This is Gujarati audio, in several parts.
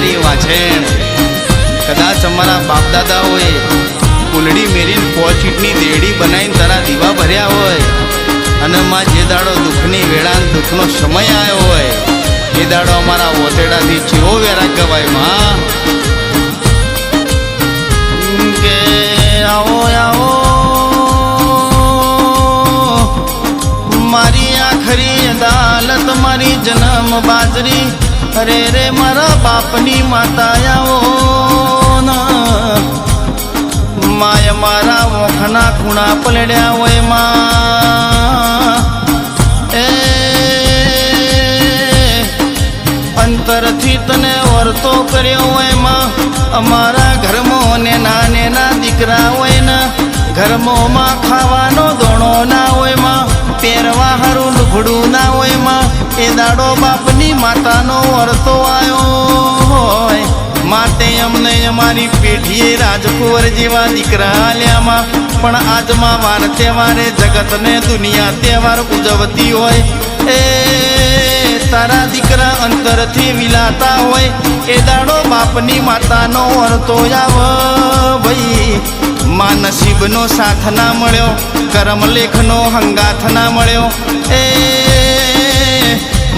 મારી વાછેણ કદાચ અમારા બાપ દાદાઓએ કુલડી મેરીને પોચીટની દેડી બનાવીને તારા દીવા ભર્યા હોય અને માં જે દાડો દુઃખની વેળા દુઃખનો સમય આવ્યો હોય, એ દાડો અમારા ઓતેડાથી ચેવો વેરા ગવાય કે આવો આવો. મારી આખરી અદાલત, મારી જન્મ બાજરી. અરે રે મારા બાપની માતા આવો માય મારા ઓખના ખૂણા પલડ્યા હોયમાં. અંતરથી તને વર્તો કર્યો હોયમાં. અમારા ઘરમાં ને નાને ના દીકરા હોય ને. ઘરમાં ખાવાનો માં એ દાડો બાપની માતાનો વર્તો આવ્યો હોય. માટે અમને અમારી પેઢીએ રાજકુંવર જેવા દીકરા આલ્યામાં પણ આજમાં વાર તહેવારે જગતને દુનિયા તહેવાર ઉજવતી હોય. એ તારા દીકરા અંતરથી વિલાતા હોય. એ દાડો બાપની માતાનો વર્તો આવ ભાઈ. મા નસીબનો સાથ ના મળ્યો કરમ લેખનો હંગાથ ના મળ્યો. એ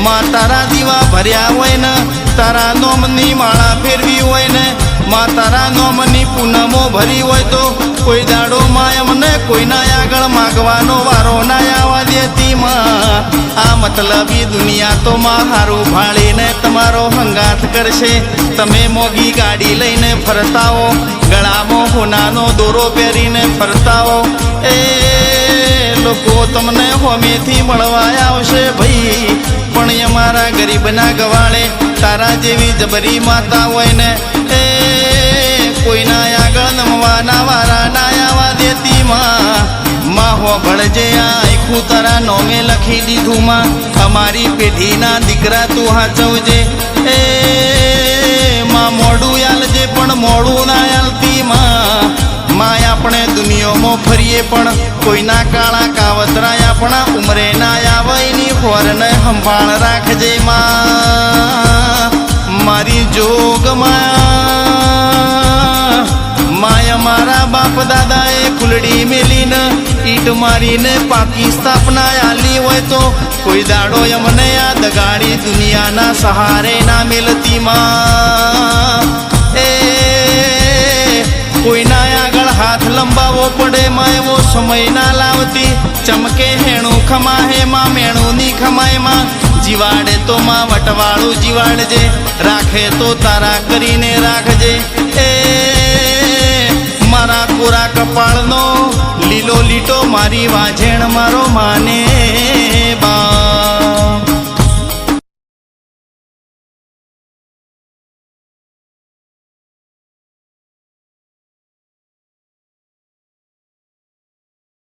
માં તારા દીવા ભર્યા હોય ને તારા નોમની માળા ફેરવી હોય ને માં તારા નોમની પૂનમો ભરી હોય તો કોઈ દાડો માં એમને કોઈના આગળ માગવાનો વારો ના આવવા દેતી માં. આ મતલબી દુનિયા તો માં હારું ભાળીને તમારો હંગાત કરશે. તમે મોગી ગાડી લઈને ફરતાઓ, ગળામાં હોનાનો દોરો પહેરીને ફરતાઓ. એ લોકો તમને હોમેથી મળવા આવશે ભાઈ. પણ અમારા ગરીબના ગવાળે તારા જેવી જબરી માતા હોય ને. એ કોઈના આગળ નમવાના વારા ના આવવા દેતી માં. માં હો ભળજે આખું તારા નોમે લખી દીધું માં. અમારી પેઢીના દીકરા તું હાચવજે. એ માં મોડું આલજે પણ મોડું ના આલતી માં. માં આપણે દુનિયામાં ફરીએ પણ કોઈના કાળા કાવતરા આપણા ઉમરે ના આવયની ફોરને સંભાળ રાખજે માં. મારી જોગમાં માય મારા બાપ દાદાએ કુલડી મેલીને ઈટ મારીને પાકી સ્થાપના આલી હોય તો કોઈ દાડો અમને આ દગાડી દુનિયાના સહારે ના મેલતી માં એવો સમય ના લાવતી. ચમકે હેણું ખમાહે માં મેણું ની ખમાયમાં. જીવાડે તો માં વટવાળું જીવાડજે. રાખે તો તારા કરીને રાખજે. એ, મારા કોરા કપાળનો લીલો લીટો મારી વાજેણ મારો માને.